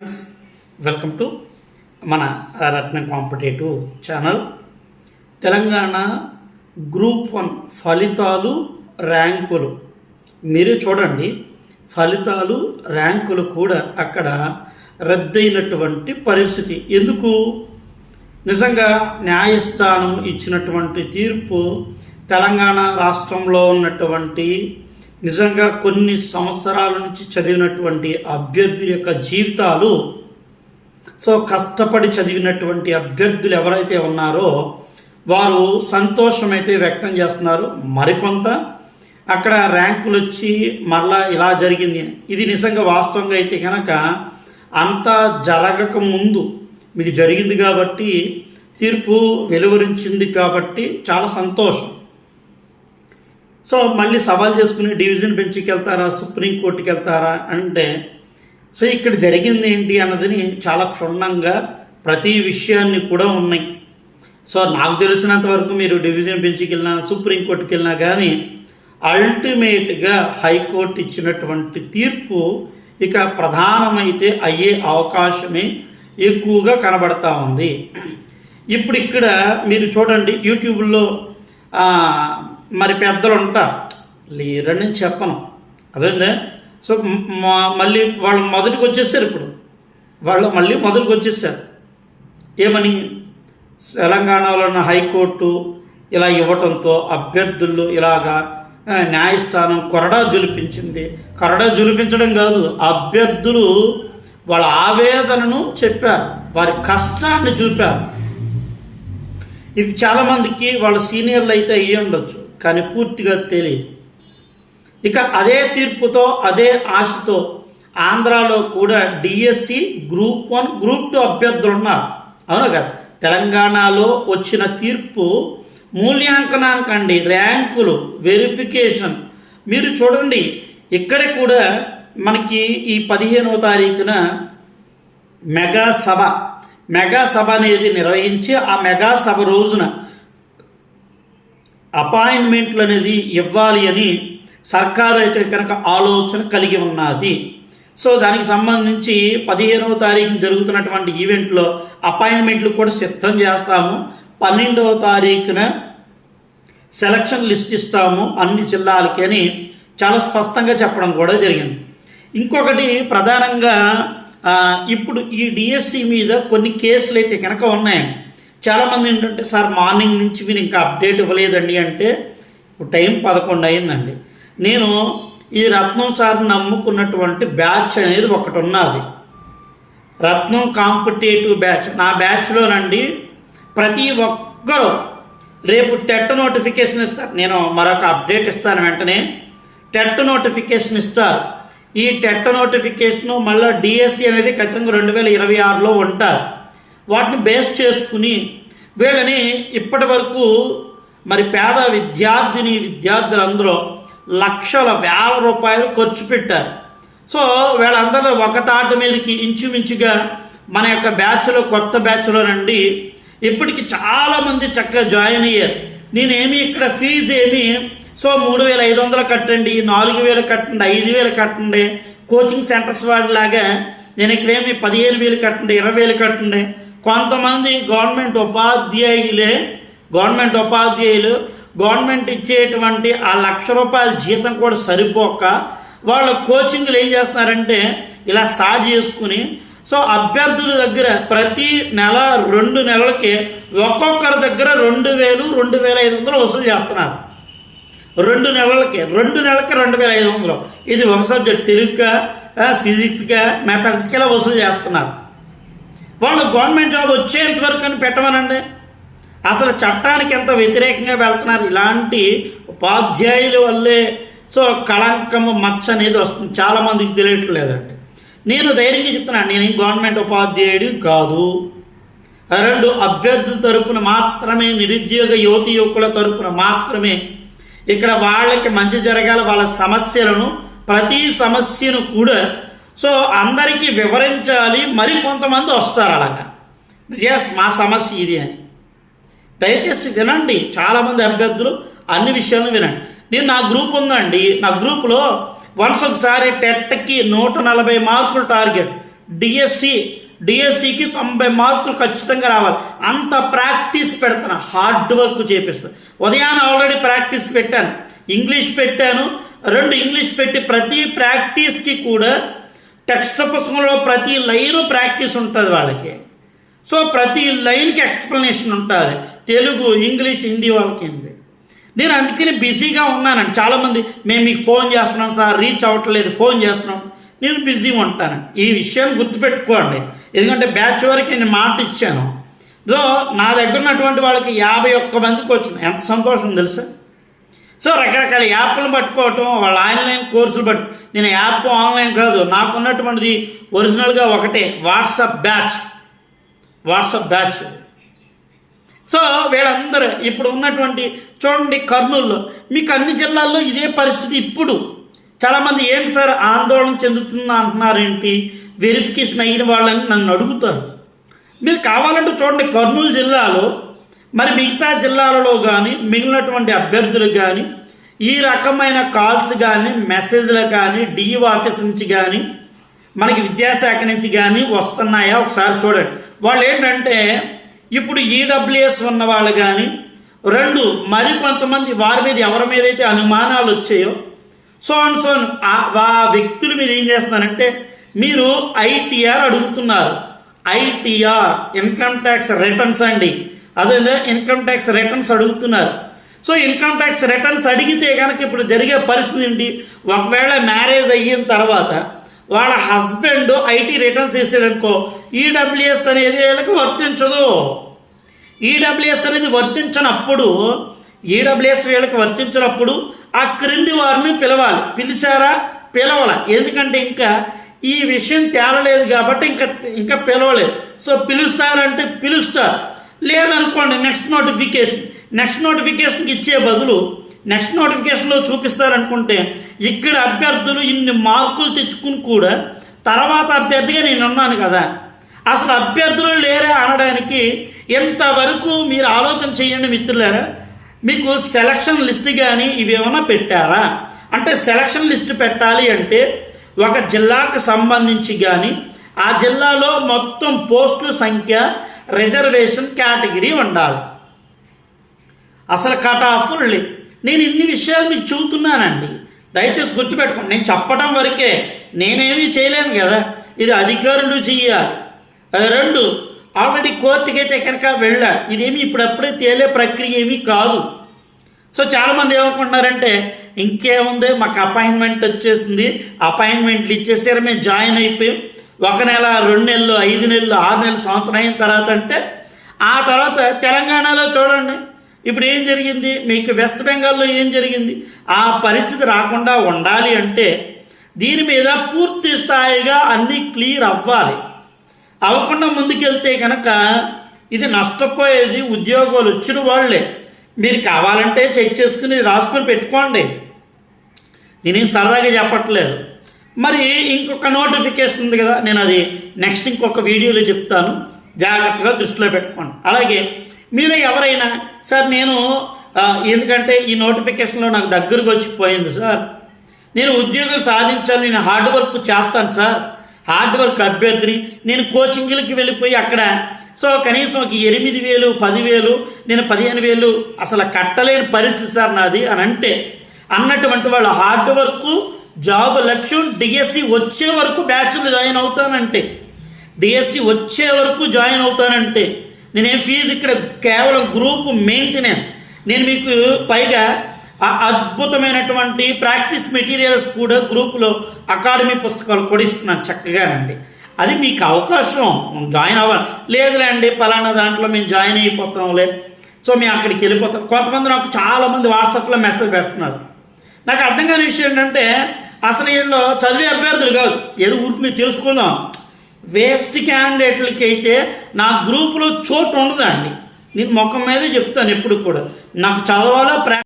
Friends welcome to మన Ratna competitive channel Telangana group one ఫలితాలు ర్యాంకులు. మీరు చూడండి ఫలితాలు ర్యాంకులు కూడా అక్కడ రద్దయినటువంటి పరిస్థితి. ఎందుకు? నిజంగా న్యాయస్థానం ఇచ్చినటువంటి తీర్పు తెలంగాణ రాష్ట్రంలో ఉన్నటువంటి నిజంగా కొన్ని సంవత్సరాల నుంచి చదివినటువంటి అభ్యర్థుల యొక్క జీవితాలు సో కష్టపడి చదివినటువంటి అభ్యర్థులు ఎవరైతే ఉన్నారో వారు అయితే వ్యక్తం చేస్తున్నారు. మరికొంత అక్కడ ర్యాంకులు వచ్చి మళ్ళా ఇలా జరిగింది. ఇది నిజంగా వాస్తవంగా అయితే కనుక అంతా జరగక ముందు మీకు జరిగింది కాబట్టి తీర్పు వెలువరించింది కాబట్టి చాలా సంతోషం. సో మళ్ళీ సవాల్ చేసుకుని డివిజన్ బెంచ్కి వెళ్తారా సుప్రీంకోర్టుకి వెళ్తారా అంటే సో ఇక్కడ జరిగింది ఏంటి అన్నదని చాలా క్షుణ్ణంగా ప్రతి విషయాన్ని కూడా ఉన్నాయి. సో నాకు తెలిసినంత వరకు మీరు డివిజన్ బెంచ్కి వెళ్ళినా సుప్రీంకోర్టుకి వెళ్ళినా కానీ అల్టిమేట్గా హైకోర్టు ఇచ్చినటువంటి తీర్పు ఇక ప్రధానమైతే అయ్యే అవకాశమే ఎక్కువగా కనబడతా ఉంది. ఇప్పుడు ఇక్కడ మీరు చూడండి యూట్యూబ్లో మరి పెద్దలు ఉంటారు లేరని నేను చెప్పను. అదే సో మళ్ళీ వాళ్ళు మొదటికి వచ్చేసారు ఇప్పుడు. వాళ్ళు మళ్ళీ మొదటికి వచ్చేసారు ఏమని? తెలంగాణలో ఉన్న హైకోర్టు ఇలా ఇవ్వటంతో అభ్యర్థులు ఇలాగా న్యాయస్థానం కొరడా జులిపించింది. కొరడా జులిపించడం కాదు అభ్యర్థులు వాళ్ళ ఆవేదనను చెప్పారు. వారి కష్టాన్ని చూపారు. ఇది చాలామందికి వాళ్ళ సీనియర్లు అయితే అయ్యి ఉండొచ్చు కానీ పూర్తిగా తెలియదు ఇక అదే తీర్పుతో అదే ఆశతో ఆంధ్రాలో కూడా DSC group one group two అభ్యర్థులు ఉన్నారు. అవును కదా? తెలంగాణలో వచ్చిన తీర్పు మూల్యాంకనానికండి ర్యాంకులు వెరిఫికేషన్ మీరు చూడండి ఇక్కడ కూడా మనకి ఈ పదిహేనవ తారీఖున మెగా సభ మెగా సభ అనేది నిర్వహించి ఆ మెగా సభ రోజున అపాయింట్మెంట్లు అనేది ఇవ్వాలి అని సర్కారు అయితే కనుక ఆలోచన కలిగి ఉన్నది. సో దానికి సంబంధించి పదిహేనవ తారీఖున జరుగుతున్నటువంటి ఈవెంట్లో అపాయింట్మెంట్లు కూడా సిద్ధం చేస్తాము. పన్నెండవ తారీఖున సెలక్షన్ లిస్ట్ ఇస్తాము అన్ని జిల్లాలకి అని చాలా స్పష్టంగా చెప్పడం కూడా జరిగింది. ఇంకొకటి ప్రధానంగా ఇప్పుడు ఈ డిఎస్సి మీద కొన్ని కేసులు అయితే కనుక ఉన్నాయి. చాలామంది ఏంటంటే సార్ మార్నింగ్ నుంచి మీరు ఇంకా అప్డేట్ ఇవ్వలేదండి అంటే టైం పదకొండు అయిందండి. నేను ఈ రత్నం సార్ నమ్ముకున్నటువంటి బ్యాచ్ అనేది ఒకటి ఉన్నది. Ratnam competitive batch. నా బ్యాచ్లోనండి ప్రతి ఒక్కరూ రేపు టెట్ నోటిఫికేషన్ ఇస్తారు. నేను మరొక అప్డేట్ ఇస్తాను వెంటనే. టెట్ నోటిఫికేషన్ ఇస్తారు. ఈ టెట్ నోటిఫికేషన్ మళ్ళీ డిఎస్సి అనేది ఖచ్చితంగా రెండు వేల ఇరవై ఆరులో ఉంటారు వాటిని బేస్ చేసుకుని వీళ్ళని ఇప్పటి వరకు మరి పేద విద్యార్థిని విద్యార్థులందరూ లక్షల వేల రూపాయలు ఖర్చు పెట్టారు. సో వీళ్ళందరూ ఒక తాట మీదకి ఇంచుమించుగా మన యొక్క బ్యాచ్లో కొత్త బ్యాచ్లో నుండి ఇప్పటికి చాలామంది చక్కగా జాయిన్ అయ్యారు. నేనేమి ఇక్కడ ఫీజు ఏమి సో మూడు వేల ఐదు వందలు కట్టండి నాలుగు వేలు కట్టండి ఐదు వేలు కట్టండి. కోచింగ్ సెంటర్స్ వాడిలాగా నేను ఇక్కడేమి పదిహేను వేలు కట్టండి ఇరవై వేలు కట్టండి. కొంతమంది గవర్నమెంట్ ఉపాధ్యాయులే గవర్నమెంట్ ఉపాధ్యాయులు గవర్నమెంట్ ఇచ్చేటువంటి ఆ లక్ష రూపాయల జీతం కూడా సరిపోక వాళ్ళ కోచింగ్లు ఏం చేస్తున్నారంటే ఇలా స్టార్ట్ చేసుకుని సో అభ్యర్థుల దగ్గర ప్రతి నెల రెండు నెలలకి ఒక్కొక్కరి దగ్గర రెండు వేలు రెండు వేల ఐదు వందలు వసూలు చేస్తున్నారు. రెండు నెలలకి రెండు నెలలకి రెండు వేల ఐదు వందలు. ఇది ఒక సబ్జెక్ట్ తెలుగుగా ఫిజిక్స్గా మెథడ్స్కి ఇలా వసూలు చేస్తున్నారు. వాళ్ళు గవర్నమెంట్ జాబ్ వచ్చేంత వరకు అని పెట్టమనండి. అసలు చట్టానికి ఎంత వ్యతిరేకంగా వెళ్తున్నారు? ఇలాంటి ఉపాధ్యాయుల వల్లే సో కళంకము మచ్చ అనేది వస్తుంది. చాలామందికి తెలియట్లేదండి నేను ధైర్యంగా చెప్తున్నాను నేను గవర్నమెంట్ ఉపాధ్యాయుడు కాదు. రెండు అభ్యర్థుల తరపున మాత్రమే నిరుద్యోగ యువతి యువకుల తరపున మాత్రమే ఇక్కడ వాళ్ళకి మంచి జరగాల వాళ్ళ సమస్యలను ప్రతి సమస్యను కూడా. సో అందరికీ వివరించాలి. మరి కొంతమంది వస్తారు అలాగా. ఎస్ మా సమస్య ఇది అని. దయచేసి వినండి. చాలామంది అభ్యర్థులు అన్ని విషయాలను వినండి. నేను నా గ్రూప్ ఉందండి. నా గ్రూపులో వన్స్ ఒకసారి టెట్కి నూట నలభై మార్కులు టార్గెట్. డిఎస్సి డిఎస్సికి తొంభై మార్కులు ఖచ్చితంగా రావాలి. అంత ప్రాక్టీస్ పెడతాను. హార్డ్ వర్క్ చేపిస్తాను ఉదయాన్నే ఆల్రెడీ ప్రాక్టీస్ పెట్టాను. ఇంగ్లీష్ పెట్టాను. రెండు ఇంగ్లీష్ పెట్టి ప్రతి ప్రాక్టీస్కి కూడా టెక్స్ట్ పుస్తకంలో ప్రతి లైను ప్రాక్టీస్ ఉంటుంది వాళ్ళకి. సో ప్రతి లైన్కి ఎక్స్ప్లెనేషన్ ఉంటుంది. తెలుగు ఇంగ్లీష్ హిందీ వాళ్ళకి హిందీ నేను అందుకని బిజీగా ఉన్నానండి. చాలామంది మేము మీకు ఫోన్ చేస్తున్నాం సార్ రీచ్ అవ్వట్లేదు ఫోన్ చేస్తున్నాం. నేను బిజీగా ఉంటాను. ఈ విషయాన్ని గుర్తుపెట్టుకోండి. ఎందుకంటే బ్యాచ్ వరకు నేను మాట ఇచ్చాను. సో నా దగ్గర ఉన్నటువంటి వాళ్ళకి యాభై ఒక్క మందికి వచ్చింది. ఎంత సంతోషం తెలుసా? సో రకరకాల యాప్లు పట్టుకోవటం వాళ్ళ ఆన్లైన్ కోర్సులు పట్టు నేను యాప్ ఆన్లైన్ కాదు. నాకున్నటువంటిది ఒరిజినల్గా ఒకటే WhatsApp batch. WhatsApp batch. So వీళ్ళందరూ ఇప్పుడు ఉన్నటువంటి చూడండి కర్నూలులో మీకు అన్ని జిల్లాల్లో ఇదే పరిస్థితి ఇప్పుడు. చాలామంది ఏంటి సార్ ఆందోళన చెందుతుందా అంటున్నారేంటి? వెరిఫికేషన్ అయిన వాళ్ళని నన్ను అడుగుతారు. మీరు కావాలంటే చూడండి కర్నూలు జిల్లాలో మరి మిగతా జిల్లాలలో కానీ మిగిలినటువంటి అభ్యర్థులు కానీ ఈ రకమైన కాల్స్ కానీ మెసేజ్లు కానీ డిఈ ఆఫీస్ నుంచి కానీ మనకి విద్యాశాఖ నుంచి కానీ వస్తున్నాయా? ఒకసారి చూడండి. వాళ్ళు ఏంటంటే ఇప్పుడు ఈడబ్ల్యూఎస్ ఉన్న వాళ్ళు కానీ రెండు మరి కొంతమంది వారి మీద ఎవరి మీద అయితే అనుమానాలు వచ్చాయో సో అండ్ సో ఆ వ్యక్తులు మీరు ఏం చేస్తున్నారంటే మీరు ఐటీఆర్ అడుగుతున్నారు. ఐటీఆర్ ఇన్కమ్ ట్యాక్స్ రిటర్న్స్ అండి. అదే ఇన్కమ్ ట్యాక్స్ రిటర్న్స్ అడుగుతున్నారు. సో ఇన్కమ్ ట్యాక్స్ రిటర్న్స్ అడిగితే కనుక ఇప్పుడు జరిగే పరిస్థితి ఏంటి? ఒకవేళ మ్యారేజ్ అయిన తర్వాత వాళ్ళ హస్బెండ్ ఐటీ రిటర్న్స్ వేసాడనుకో ఈడబ్ల్యూఎస్ అనేది వీళ్ళకి వర్తించదు. ఈడబ్ల్యూఎస్ అనేది వర్తించినప్పుడు ఈడబ్ల్యూఎస్ వీళ్ళకి వర్తించినప్పుడు ఆ క్రింది వారిని పిలవాలి. పిలిచారా? పిలవాల. ఎందుకంటే ఇంకా ఈ విషయం తేలలేదు కాబట్టి ఇంకా ఇంకా పిలవలేదు. సో పిలుస్తారంటే పిలుస్తారు లేదనుకోండి నెక్స్ట్ నోటిఫికేషన్. నెక్స్ట్ నోటిఫికేషన్కి ఇచ్చే బదులు నెక్స్ట్ నోటిఫికేషన్లో చూపిస్తారనుకుంటే ఇక్కడ అభ్యర్థులు ఇన్ని మార్కులు తెచ్చుకుని కూడా తర్వాత అభ్యర్థిగా నేను ఉన్నాను కదా. అసలు అభ్యర్థులు లేరే అనడానికి ఎంతవరకు మీరు ఆలోచన చేయండి మిత్రులారా. మీకు సెలక్షన్ లిస్ట్ కానీ ఇవి ఏమైనా పెట్టారా? అంటే సెలక్షన్ లిస్ట్ పెట్టాలి అంటే ఒక జిల్లాకు సంబంధించి కానీ ఆ జిల్లాలో మొత్తం పోస్టుల సంఖ్య రిజర్వేషన్ కేటగిరీ ఉండాలి. అసలు కట్ ఆఫ్ నేను ఇన్ని విషయాలు మీకు చూస్తున్నానండి దయచేసి గుర్తుపెట్టుకోండి. నేను చెప్పడం వరకే నేనేమీ చేయలేను కదా. ఇది అధికారులు చెయ్యాలి. రెండు ఆల్రెడీ కోర్టుకి అయితే కనుక వెళ్ళా. ఇదేమి ఇప్పుడప్పుడే తేలే ప్రక్రియ ఏమీ కాదు. సో చాలామంది ఏమనుకుంటున్నారంటే ఇంకేముంది? మాకు అపాయింట్మెంట్ వచ్చేసింది. అపాయింట్మెంట్లు ఇచ్చేసారు మేము జాయిన్ అయిపోయాం. ఒక నెల రెండు నెలలు ఐదు నెలలు ఆరు నెలలు సంవత్సరం అయిన తర్వాత అంటే ఆ తర్వాత తెలంగాణలో చూడండి. ఇప్పుడు ఏం జరిగింది? మీకు వెస్ట్ బెంగాల్లో ఏం జరిగింది? ఆ పరిస్థితి రాకుండా ఉండాలి అంటే దీని మీద పూర్తి స్థాయిగా అన్నీ క్లియర్ అవ్వాలి. అవ్వకుండా ముందుకెళ్తే కనుక ఇది నష్టపోయేది ఉద్యోగాలు వచ్చిన వాళ్ళే. మీరు కావాలంటే చెక్ చేసుకుని రాసుకొని పెట్టుకోండి. నేనేం సరదాగా చెప్పట్లేదు. మరి ఇంకొక నోటిఫికేషన్ ఉంది కదా నేను అది నెక్స్ట్ ఇంకొక వీడియోలో చెప్తాను. జాగ్రత్తగా దృష్టిలో పెట్టుకోండి. అలాగే మీరు ఎవరైనా సార్ నేను ఎందుకంటే ఈ నోటిఫికేషన్లో నాకు దగ్గరకు వచ్చిపోయింది సార్. నేను ఉద్యోగం సాధించాలి నేను హార్డ్ వర్క్ చేస్తాను సార్. హార్డ్ వర్క్ అభ్యర్థిని. నేను కోచింగ్లకి వెళ్ళిపోయి అక్కడ సో కనీసం ఒక ఎనిమిది వేలు పదివేలు నేను పదిహేను వేలు అసలు కట్టలేని పరిస్థితి సార్ నాది అని అంటే అన్నటువంటి వాళ్ళ హార్డ్ వర్క్ జాబ్ లక్ష్యం డిఎస్సి వచ్చే వరకు బ్యాచ్లు జాయిన్ అవుతానంటే డిఎస్సి వచ్చే వరకు జాయిన్ అవుతానంటే నేనేం ఫీజు ఇక్కడ కేవలం గ్రూప్ మెయింటెనెన్స్. నేను మీకు పైగా ఆ అద్భుతమైనటువంటి ప్రాక్టీస్ మెటీరియల్స్ కూడా గ్రూపులో అకాడమీ పుస్తకాలు కూడా ఇస్తున్నాను చక్కగానండి అది మీకు అవకాశం. జాయిన్ అవ్వాలి. లేదులేండి పలానా దాంట్లో మేము జాయిన్ అయిపోతాంలే. సో మేము అక్కడికి వెళ్ళిపోతాం. కొంతమంది నాకు చాలామంది వాట్సాప్లో మెసేజ్ పెడుతున్నారు. నాకు అర్థం కాని విషయం ఏంటంటే అసలు వీళ్ళు చదివే అభ్యర్థులు కాదు. ఏదో ఊరికి మీరు తెలుసుకుందాం. వేస్ట్ క్యాండిడేట్లకి అయితే నా గ్రూపులో చోటు ఉండదండి. నేను ముఖం మీదే చెప్తాను ఎప్పుడు కూడా. నాకు చదవాలా ప్రా